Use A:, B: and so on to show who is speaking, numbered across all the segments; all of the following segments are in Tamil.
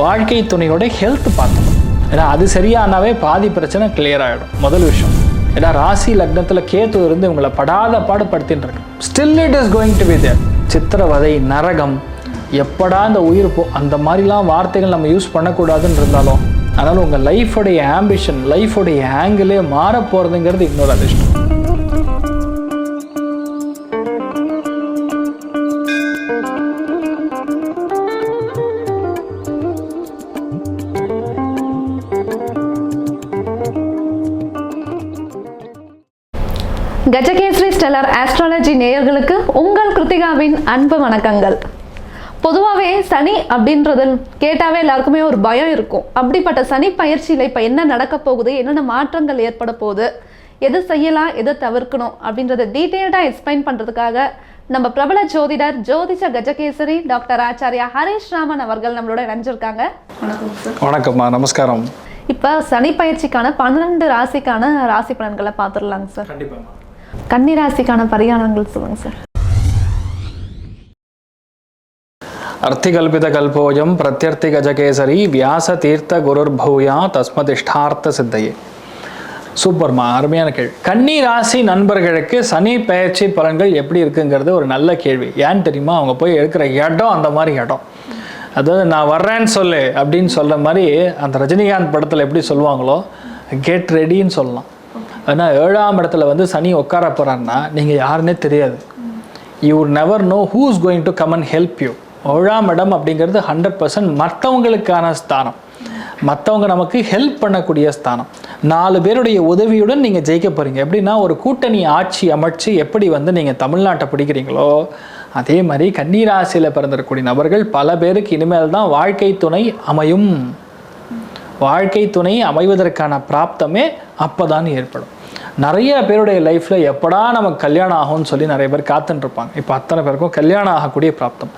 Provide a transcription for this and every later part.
A: வாழ்க்கை துணையோட ஹெல்த் பார்க்கணும். ஏன்னா அது சரியானாவே பாதி பிரச்சனை கிளியர் ஆகிடும் முதல் விஷயம். ஏன்னா ராசி லக்னத்தில் கேத்து இருந்து இவங்களை படாத பாடுபடுத்தின்னு இருக்கு. Still it is going to be there சித்திரவதை நரகம் எப்படா இந்த உயிர் போ அந்த மாதிரிலாம் வார்த்தைகள் நம்ம யூஸ் பண்ணக்கூடாதுன்னு இருந்தாலும் அதனால் உங்கள் லைஃபுடைய ஆம்பிஷன் லைஃபோடைய ஆங்கிளே மாற போகிறதுங்கிறது இன்னொரு அதிர்ஷ்டம்.
B: கஜகேசரி ஸ்டெல்லர் ஆஸ்ட்ராலஜி நேயர்களுக்கு உங்கள் கிருத்திகாவின் அன்பு வணக்கங்கள். பொதுவாகவே சனி அப்படின்றது கேட்டாவே எல்லாருக்குமே ஒரு பயம் இருக்கும். அப்படிப்பட்ட சனி பயிற்சியில் இப்போ என்ன நடக்க போகுது? என்னென்ன மாற்றங்கள் ஏற்பட போகுது? எது செய்யலாம்? எது தவிர்க்கணும்? அப்படின்றத டீட்டெயில்டாக எக்ஸ்பிளைன் பண்ணுறதுக்காக நம்ம பிரபல ஜோதிடர் ஜோதிஷ கஜகேசரி டாக்டர் ஆச்சாரியா ஹரீஷ் ராமன் அவர்கள் நம்மளோட இணைஞ்சிருக்காங்க. வணக்கம் சார்.
A: வணக்கம்மா. நமஸ்காரம்.
B: இப்போ சனி பயிற்சிக்கான பன்னெண்டு ராசிக்கான ராசி பலன்களை பார்த்துடலாங்க சார்.
A: கண்டிப்பாக
B: கன்னிராசிக்கான பரிகாரங்கள் சொல்லுங்க சார்.
A: அர்த்திகல்பித கல்போயம் பிரத்யர்த்தி கஜகேசரி வியாச தீர்த்த குருர் பௌயா தஸ்மதிஷ்டார்த்த சித்தையே சூப்பர்மா அருமையான கேள்வி. கன்னி ராசி நண்பர்களுக்கு சனி பயிற்சி பலன்கள் எப்படி இருக்குங்கிறது ஒரு நல்ல கேள்வி. ஏன்னு தெரியுமா? அவங்க போய் எடுக்கிற இடம் அந்த மாதிரி இடம். அதாவது நான் வர்றேன்னு சொல்லு அப்படின்னு சொல்கிற மாதிரி அந்த ரஜினிகாந்த் படத்தில் எப்படி சொல்லுவாங்களோ கெட் ரெடின்னு சொல்லலாம். ஆனால் ஏழாம் இடத்துல வந்து சனி உட்கார போகிறான்னா நீங்கள் யாருன்னே தெரியாது. You never know who is going to come and help you ஏழாம் இடம் அப்படிங்கிறது ஹண்ட்ரட் பர்சன்ட் மற்றவங்களுக்கான ஸ்தானம். மற்றவங்க நமக்கு ஹெல்ப் பண்ணக்கூடிய ஸ்தானம். நாலு பேருடைய உதவியுடன் நீங்கள் ஜெயிக்க போகிறீங்க எப்படின்னா ஒரு கூட்டணி ஆட்சி அமைச்சு எப்படி வந்து நீங்கள் தமிழ்நாட்டை பிடிக்கிறீங்களோ அதே மாதிரி கன்னிராசியில் பிறந்திருக்கக்கூடிய நபர்கள் பல பேருக்கு இனிமேல் தான் வாழ்க்கை துணை அமையும். வாழ்க்கை துணை அமைவதற்கான பிராப்தமே அப்பதான் ஏற்படும். நிறைய பேருடைய லைஃப்பில் எப்படா நமக்கு கல்யாணம் ஆகும்னு சொல்லி நிறைய பேர் காத்துட்டுருப்பாங்க இப்போ அத்தனை பேருக்கும் கல்யாணம் ஆகக்கூடிய பிராப்தம்.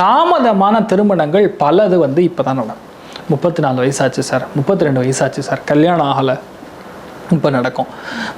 A: தாமதமான திருமணங்கள் பலது வந்து இப்போ தான் நடக்கும் முப்பத்தி நாலு வயசாச்சு சார் முப்பத்தி ரெண்டு வயசாச்சு சார் கல்யாணம் ஆகலை. இப்போ நடக்கும்.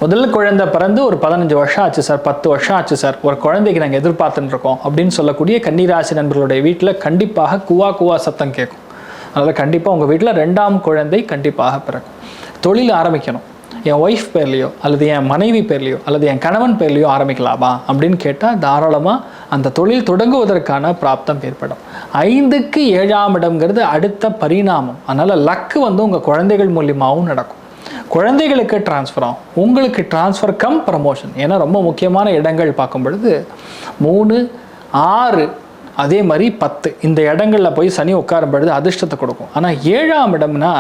A: முதல் குழந்தை பிறந்து ஒரு பதினஞ்சு வருஷம் ஆச்சு சார் பத்து வருஷம் ஆச்சு சார் ஒரு குழந்தைக்கு நாங்கள் எதிர்பார்த்துட்டு இருக்கோம் அப்படின்னு சொல்லக்கூடிய கன்னிராசி நண்பர்களுடைய வீட்டில் கண்டிப்பாக குவா குவா சத்தம் கேட்கும் அதனால் கண்டிப்பாக உங்கள் வீட்டில் ரெண்டாம் குழந்தை கண்டிப்பாக பிறக்கும். தொழில் ஆரம்பிக்கணும். என் ஒய்ஃப் பேர்லையோ அல்லது என் மனைவி பேர்லையோ அல்லது என் கணவன் பேர்லையோ ஆரம்பிக்கலாமா அப்படின்னு கேட்டால் தாராளமாக அந்த தொழில் தொடங்குவதற்கான பிராப்தம் ஏற்படும். ஐந்துக்கு ஏழாம் இடம்ங்கிறது அடுத்த பரிணாமம். அதனால் லக்கு வந்து உங்கள் குழந்தைகள் மூலியமாகவும் நடக்கும். குழந்தைகளுக்கு டிரான்ஸ்ஃபர் ஆகும். உங்களுக்கு டிரான்ஸ்ஃபர் கம் ப்ரமோஷன் ஏன்னா ரொம்ப முக்கியமான இடங்கள் பார்க்கும் பொழுது மூணு ஆறு அதே மாதிரி பத்து. இந்த இடங்களில் போய் சனி உட்காரும் பொழுது அதிர்ஷ்டத்தை கொடுக்கும். ஆனால் ஏழாம் இடம்னா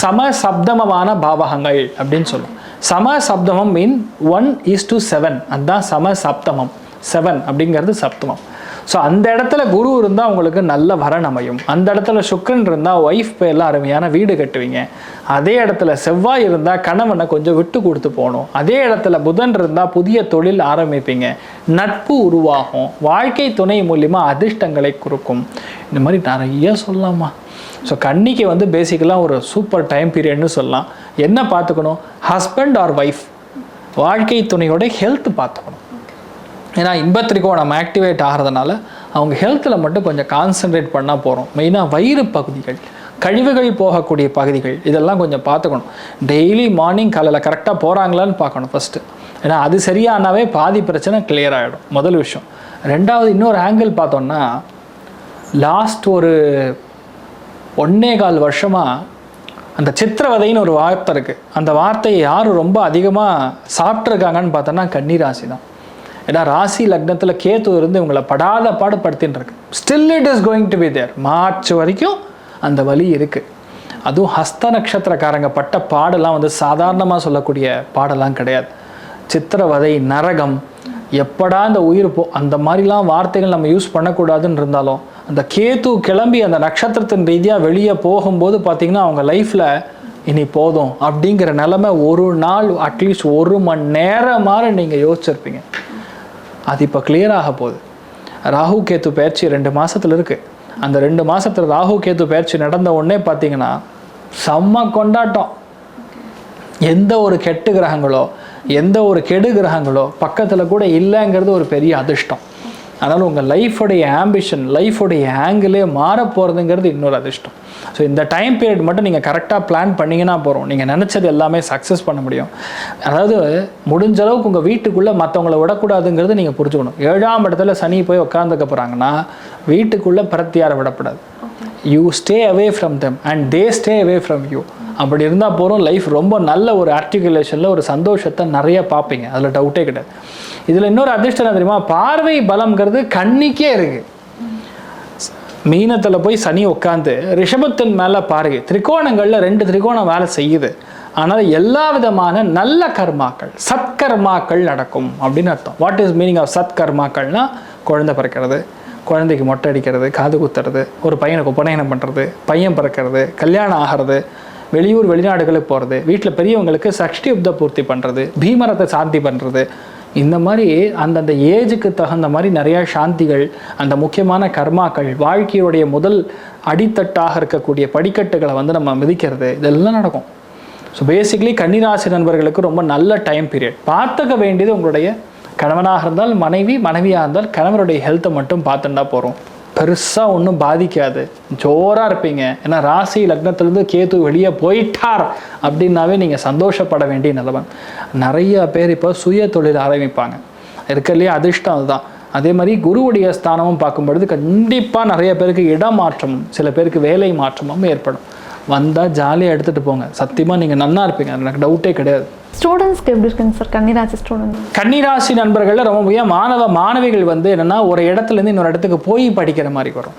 A: சம சப்தமமான பாவகங்கள் அப்படின்னு சொல்லுவோம் சம சப்தமம் mean one is to seven அதுதான் சம சப்தமம் செவன் அப்படிங்கிறது சப்தமம். ஸோ அந்த இடத்துல குரு இருந்தால் உங்களுக்கு நல்ல வரன் அமையும். அந்த இடத்துல சுக்கரன் இருந்தால் ஒய்ஃப் பேரில் அருமையான வீடு கட்டுவீங்க. அதே இடத்துல செவ்வாய் இருந்தால் கணவனை கொஞ்சம் விட்டு கொடுத்து போகணும். அதே இடத்துல புதன் இருந்தால் புதிய தொழில் ஆரம்பிப்பீங்க. நட்பு உருவாகும். வாழ்க்கை துணை மூலிமா அதிர்ஷ்டங்களை கொடுக்கும். இந்த மாதிரி நிறைய சொல்லலாமா? ஸோ கன்னிக்கு வந்து பேசிக்கலாக ஒரு சூப்பர் டைம் பீரியட்னு சொல்லலாம். என்ன பார்த்துக்கணும்? ஹஸ்பண்ட் ஆர் ஒய்ஃப் வாழ்க்கை துணையோட ஹெல்த் பார்த்துக்கணும். ஏன்னா இன்பத்திற்கும் நம்ம ஆக்டிவேட் ஆகிறதுனால அவங்க ஹெல்த்தில் மட்டும் கொஞ்சம் கான்சென்ட்ரேட் பண்ணால் போகிறோம் மெயினாக வயிறு பகுதிகள் கழிவுகள் போகக்கூடிய பகுதிகள் இதெல்லாம் கொஞ்சம் பார்த்துக்கணும். டெய்லி மார்னிங் காலையில் கரெக்டாக போகிறாங்களான்னு பார்க்கணும் ஃபஸ்ட்டு ஏன்னா அது சரியானாவே பாதி பிரச்சனை கிளியர் ஆகிடும் முதல் விஷயம். ரெண்டாவது இன்னொரு ஆங்கிள் பார்த்தோம்னா லாஸ்ட் ஒரு ஒன்னே கால் வருஷமாக அந்த சித்திரவதைன்னு ஒரு வார்த்தை இருக்குது அந்த வார்த்தையை யார் ரொம்ப அதிகமாக சாப்பிட்ருக்காங்கன்னு பார்த்தோன்னா கன்னிராசி தான். ஏன்னா ராசி லக்னத்தில் கேத்து இருந்து இவங்களை படாத பாடுபடுத்தின்னு இருக்கு. Still it is going to be there March வரைக்கும் அந்த வலி இருக்குது அதுவும் ஹஸ்த நட்சத்திரக்காரங்க பட்ட பாடெல்லாம் வந்து சாதாரணமாக சொல்லக்கூடிய பாடெல்லாம் கிடையாது. சித்திரவதை நரகம் எப்படா அந்த உயிர் போ அந்த மாதிரிலாம் வார்த்தைகள் நம்ம யூஸ் பண்ணக்கூடாதுன்னு இருந்தாலும் அந்த கேத்து கிளம்பி அந்த நட்சத்திரத்தின் ரீதியாக வெளியே போகும்போது பார்த்தீங்கன்னா அவங்க லைஃப்பில் இனி போதும் அப்படிங்கிற நிலமை ஒரு நாள் அட்லீஸ்ட் ஒரு மணி நேரமாக நீங்கள் யோசிச்சிருப்பீங்க. அது இப்போ கிளியர் ஆக போகுது. ராகு கேத்து பயிற்சி ரெண்டு மாதத்தில் இருக்கு. அந்த ரெண்டு மாதத்தில் ராகு கேத்து பயிற்சி நடந்த உடனே பார்த்தீங்கன்னா செம்ம கொண்டாட்டம். எந்த ஒரு கெட்டு கிரகங்களோ எந்த ஒரு கெடு கிரகங்களோ பக்கத்தில் கூட இல்லைங்கிறது ஒரு பெரிய அதிர்ஷ்டம். அதனால் உங்கள் லைஃபோடைய ஆம்பிஷன் லைஃபோடைய ஆங்கிளே மாற போகிறதுங்கிறது இன்னொரு அதிர்ஷ்டம். ஸோ இந்த டைம் பீரியட் மட்டும் நீங்கள் கரெக்டாக பிளான் பண்ணிங்கன்னா போகிறோம் நீங்கள் நினச்சது எல்லாமே சக்ஸஸ் பண்ண முடியும். அதாவது முடிஞ்ச அளவுக்கு உங்கள் வீட்டுக்குள்ளே மற்றவங்கள விடக்கூடாதுங்கிறது நீங்கள் புரிஞ்சுக்கணும். ஏழாம் இடத்துல சனி போய் உட்காந்துக்க போகிறாங்கன்னா வீட்டுக்குள்ளே பிரத்தியாரை விடக்கூடாது you stay away from them and they stay away from you அப்படி இருந்தால் போகிறோம் லைஃப் ரொம்ப நல்ல ஒரு ஆர்டிகுலேஷனில் ஒரு சந்தோஷத்தை நிறைய பார்ப்பீங்க. அதில் டவுட்டே கிடையாது. இதில் இன்னொரு அதிர்ஷ்டம் என்ன தெரியுமா? பார்வை பலம்ங்கிறது கண்ணிக்கே இருக்குது மீனத்தில் போய் சனி உட்காந்து ரிஷபத்தின் மேலே பாருங்க திரிகோணங்களில் ரெண்டு திரிகோணம் வேலை செய்யுது. ஆனால் எல்லா விதமான நல்ல கர்மாக்கள் சத்கர்மாக்கள் நடக்கும் அப்படின்னு அர்த்தம். வாட் இஸ் மீனிங் ஆஃப் சத்கர்மாக்கள்னால் குழந்தை பிறக்கிறது குழந்தைக்கு மொட்டை அடிக்கிறது காது குத்துறது ஒரு பையனுக்கு உபநயனம் பண்ணுறது பையன் பிறக்கிறது கல்யாணம் ஆகிறது வெளியூர் வெளிநாடுகளுக்கு போகிறது வீட்டில் பெரியவங்களுக்கு சஷ்டி உப்த பூர்த்தி பண்ணுறது பீமரத்தை சாந்தி பண்ணுறது இந்த மாதிரி அந்தந்த ஏஜுக்கு தகுந்த மாதிரி நிறையா சாந்திகள் அந்த முக்கியமான கர்மாக்கள் வாழ்க்கையுடைய முதல் அடித்தட்டாக இருக்கக்கூடிய படிக்கட்டுகளை வந்து நம்ம மிதிக்கிறது இதெல்லாம் நடக்கும். ஸோ பேசிக்லி கன்னிராசி நண்பர்களுக்கு ரொம்ப நல்ல டைம் பீரியட் பார்த்துக்க வேண்டியது உங்களுடைய கணவனாக இருந்தால் மனைவி மனைவியாக இருந்தால் கணவருடைய ஹெல்த்தை மட்டும் பார்த்துட்டா போகிறோம் பெருசாக ஒன்றும் பாதிக்காது. ஜோராக இருப்பீங்க. ஏன்னா ராசி லக்னத்திலேருந்து கேத்து வெளியே போயிட்டார் அப்படின்னாவே நீங்கள் சந்தோஷப்பட வேண்டிய நிலவன் நிறைய பேர் இப்போ சுய தொழில் ஆரம்பிப்பாங்க. இருக்கலையே அதிர்ஷ்டம் அதுதான். அதே மாதிரி குருவுடைய ஸ்தானமும் பார்க்கும்பொழுது கண்டிப்பாக நிறைய பேருக்கு இடமாற்றமும் சில பேருக்கு வேலை மாற்றமும் ஏற்படும். வந்தால் ஜாலியாக எடுத்துகிட்டு போங்க. சத்தியமாக நீங்கள் நன்னா இருப்பீங்க. எனக்கு டவுட்டே கிடையாது.
B: ஸ்டூடெண்ட்ஸ்க்கு எப்படி இருக்குங்க சார் கன்னிராசி ஸ்டூடெண்ட்
A: கன்னிராசி நண்பர்களில் ரொம்ப முக்கியம் மாணவ மாணவிகள் வந்து என்னென்னா ஒரு இடத்துலேருந்து இன்னொரு இடத்துக்கு போய் படிக்கிற மாதிரி வரும்.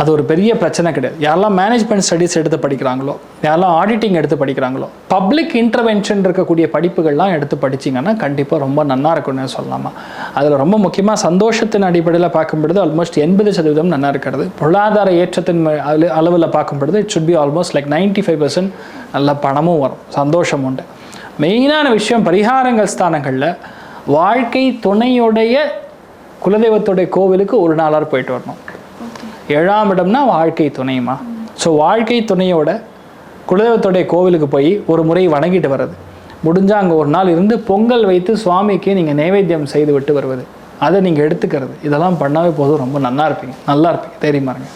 A: அது ஒரு பெரிய பிரச்சனை கிடையாது. யாரெல்லாம் மேனேஜ்மெண்ட் ஸ்டடீஸ் எடுத்து படிக்கிறாங்களோ யாரெல்லாம் ஆடிட்டிங் எடுத்து படிக்கிறாங்களோ பப்ளிக் இன்டர்வென்ஷன் இருக்கக்கூடிய படிப்புகள்லாம் எடுத்து படிச்சிங்கன்னா கண்டிப்பாக ரொம்ப நல்லா இருக்கும்னு சொல்லலாமா? அதில் ரொம்ப முக்கியமாக சந்தோஷத்தின் அடிப்படையில் பார்க்கும்பொழுது ஆல்மோஸ்ட் எண்பது சதவீதம் நல்லா இருக்கிறது. பொருளாதார ஏற்றத்தின் அளவில் பார்க்கும்பொழுது it should be almost like ninety five percent நல்ல பணமும் வரும். சந்தோஷம் உண்டு. மெயினான விஷயம் பரிகாரங்கள் ஸ்தானங்களில் வாழ்க்கை துணையுடைய குலதெய்வத்துடைய கோவிலுக்கு ஒரு நாளார் போயிட்டு வரணும். ஏழாம் இடம்னா வாழ்க்கை துணையுமா? ஸோ வாழ்க்கை துணையோட குலதெய்வத்துடைய கோவிலுக்கு போய் ஒரு முறை வணங்கிட்டு வர்றது. முடிஞ்சால் அங்கே ஒரு நாள் இருந்து பொங்கல் வைத்து சுவாமிக்கு நீங்கள் நைவேத்தியம் செய்து விட்டு வருவது. அதை நீங்கள் எடுத்துக்கிறது. இதெல்லாம் பண்ணாவே போதும். ரொம்ப நல்லா இருப்பீங்க. நல்லா இருப்பீங்க. தெரியுமா இருங்க.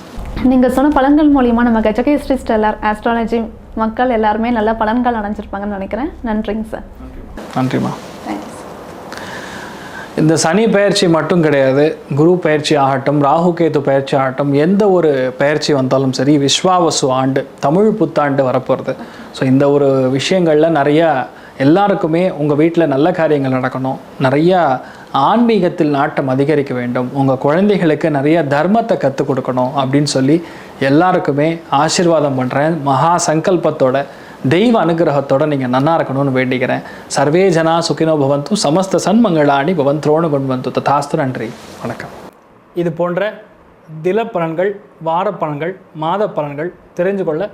B: நீங்கள் சொன்ன பலன்கள் மூலியமா நம்ம கஜகேஸ்ரீ ஸ்டெல்லர் ஆஸ்ட்ராலஜி மக்கள் எல்லாருமே நல்ல பலன்கள் அடைஞ்சிருப்பாங்கன்னு நினைக்கிறேன். நன்றிங்க சார்
A: நன்றிம்மா. இந்த சனி பயிற்சி மட்டும் கிடையாது குரு பயிற்சி ஆகட்டும் ராகு கேது பயிற்சி ஆகட்டும் எந்த ஒரு பயிற்சி வந்தாலும் சரி விஸ்வாவசு ஆண்டு தமிழ் புத்தாண்டு வரப்போகிறது ஸோ இந்த ஒரு விஷயங்களில் நிறையா எல்லாருக்குமே உங்கள் வீட்டில் நல்ல காரியங்கள் நடக்கணும். நிறையா ஆன்மீகத்தில் நாட்டம் அதிகரிக்க வேண்டும். உங்கள் குழந்தைகளுக்கு நிறைய தர்மத்தை கற்றுக் கொடுக்கணும் அப்படின்னு சொல்லி எல்லாருக்குமே ஆசீர்வாதம் பண்ணுறேன் மகா சங்கல்பத்தோட தெய்வ அனுகிரகத்தோட நீங்கள் நன்னா இருக்கணும்னு வேண்டிக்கிறேன். சர்வே ஜனா சுகினோ பவந்து சமஸ்த சன்மங்களாணி பவந்த்ரோணு கொண்டு ததாஸ்து நன்றி. வணக்கம். இது போன்ற தில பலன்கள் வார பலன்கள் மாத பலன்கள் தெரிஞ்சு கொள்ள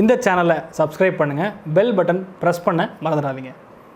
A: இந்த சேனலை சப்ஸ்கிரைப் பண்ணுங்கள் பெல் பட்டன் ப்ரெஸ் பண்ண மறந்துடாதீங்க.